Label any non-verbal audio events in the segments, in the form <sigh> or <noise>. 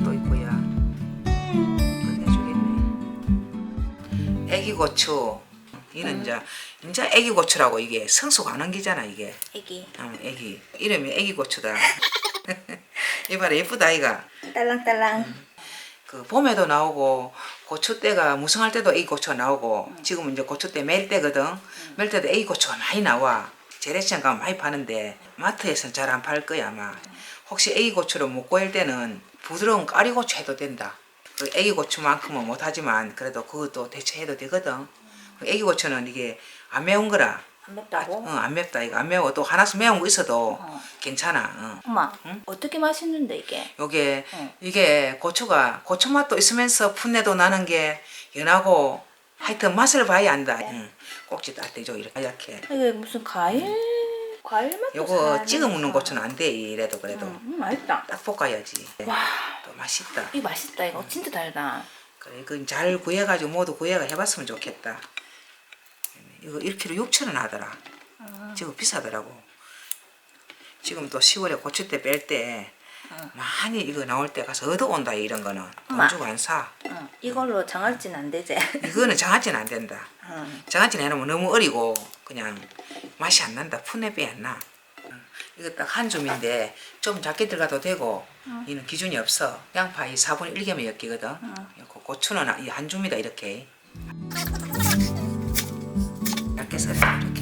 맛도 있고요. 끝내주겠네. 애기 고추. 이는 이제 이제 애기 고추라고 이게 성수 관원기잖아 이게. 애기 어, 애기 이름이 애기 고추다. <laughs> 이봐라 예쁘다 아이가. 딸랑딸랑 그 봄에도 나오고 고추 때가 무성할 때도 애기 고추가 나오고 지금은 이제 고추 때멜 때거든. 멜 때도 애기 고추가 많이 나와. 재래시장 가면 많이 파는데 마트에서는 잘 안 팔 거야 아마. 혹시 애기 고추를 못 구할 때는 부드러운 까리 고추 해도 된다. 그 애기 고추만큼은 못하지만 그래도 그것도 대체해도 되거든. 그 애기 고추는 이게 안 매운 거라. 안 맵다고? 어, 안 맵다 이거 안 매워 또 하나씩 매운 거 있어도 어. 괜찮아. 어. 엄마 응? 어떻게 맛있는데 이게? 요게 응. 이게 고추가 고추 맛도 있으면서 풋내도 나는 게 연하고 하여튼 맛을 봐야 안다. 응. 꼭지 딱 대죠 이렇게. 이게 무슨 과일 과일 맛도 요거. 찍어 먹는 고추는 안 돼 이래도 그래도 응, 음, 맛있다 딱 볶아야지. 와 또 맛있다. 이거 맛있다 이거 진짜 달다 그래 이거 잘 구해가지고 모두 구해가 해봤으면 좋겠다. 이거 1kg 6천 원 하더라. 지금 비싸더라고. 지금 또 10월에 고추대 뺄 때 많이 이거 나올 때 가서 얻어온다 이런 거는 돈. 주고 안 사. 응, 이걸로 장아찌는 안 되지 <laughs> 이거는 장아찌는 안 된다. 응. 장아찌는 해놓으면 너무 어리고 그냥 맛이 안 난다. 풋내 빼안 나. 응. 이거 딱 한 줌인데 좀 작게 들어가도 되고 이는 기준이 없어. 양파 이 4분의 1개면 엮이거든. 그 고추는 이한 줌이다 이렇게. 얇게 썰어 이렇게.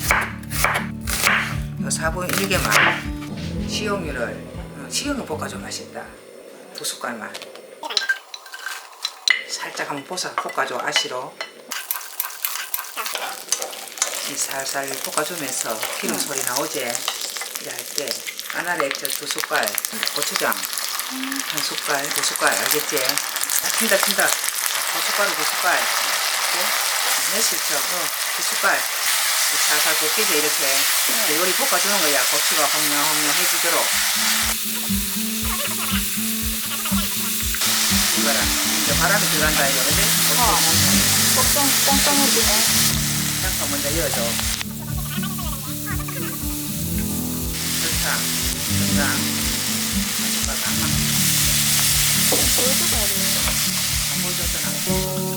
요 4분의 1개만 식용유를 어, 식용유 볶아줘 맛있다. 두 숟갈만. 살짝 한번 볶아 볶아줘 아시로. 이 살살 볶아주면서 기름 소리 나오지 이래 할때 까나리 액젓 두 숟갈 고추장 한 숟갈 두 숟갈 알겠지? 아, 튄다 튄다 고춧가루 두 숟갈 이렇게 매실청 어, 두 숟갈 이 살살 볶이지 이렇게 이제 요리 볶아주는 거야. 고추가 홍영홍영해지도록. 이거라 이제 바람이 들어간다 이거 그지? 뻥뻥 뻥뻥해지네 잠깐 먼저 이어줘. 설탕, 설탕, 한 숟가락만 보여줘봐 안 보여줬잖아.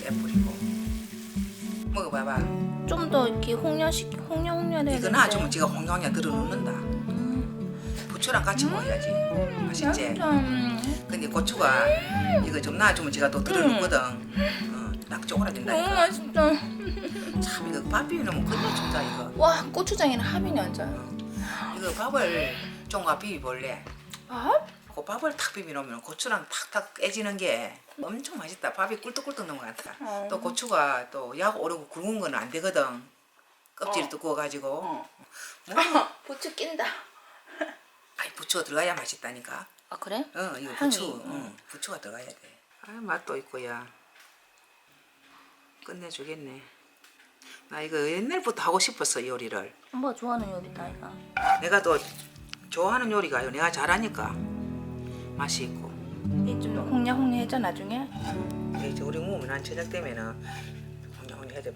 깨뿌리고 먹어봐봐. 좀 더 이렇게 홍련식 홍련 홍련해 이거 놔주면 지가 홍영이야 들어 놓는다. 부추랑 같이 먹어야지. 맛있지? 음, 근데 고추가 이거 좀 놔주면 제가 또 들어놓거든. 어, 딱 너무 쪼그라든다니까. 맛있다 참 이거 밥 비비면 끝내준다 이거. 와 고추장이랑 합이 완전 이 거 밥을 좀가 비비볼래. 아? 그 밥을 탁 비비놓으면 고추랑 탁탁 깨지는 게 엄청 맛있다. 밥이 꿀떡꿀떡 넘어간다. 어. 또 고추가 또 약 오르고 굵은 거는 안 되거든. 껍질 어. 두꺼워가지고. 어. 뭐, <laughs> 부추 낀다 <laughs> 아이 부추가 들어가야 맛있다니까. 아 그래? 어, 이거 향이, 부추, 응. 응, 부추가 들어가야 돼. 아, 맛도 있고야. 끝내주겠네. 나 이거 옛날부터 하고 싶었어 이 요리를. 엄마 좋아하는 요리다 이거 내가 또 좋아하는 요리가 내가 잘하니까 맛이 있고. 이좀 홍냐 홍냐해져 나중에 이제 우리 몸은 한 저녁 되면은 홍영홍 해져.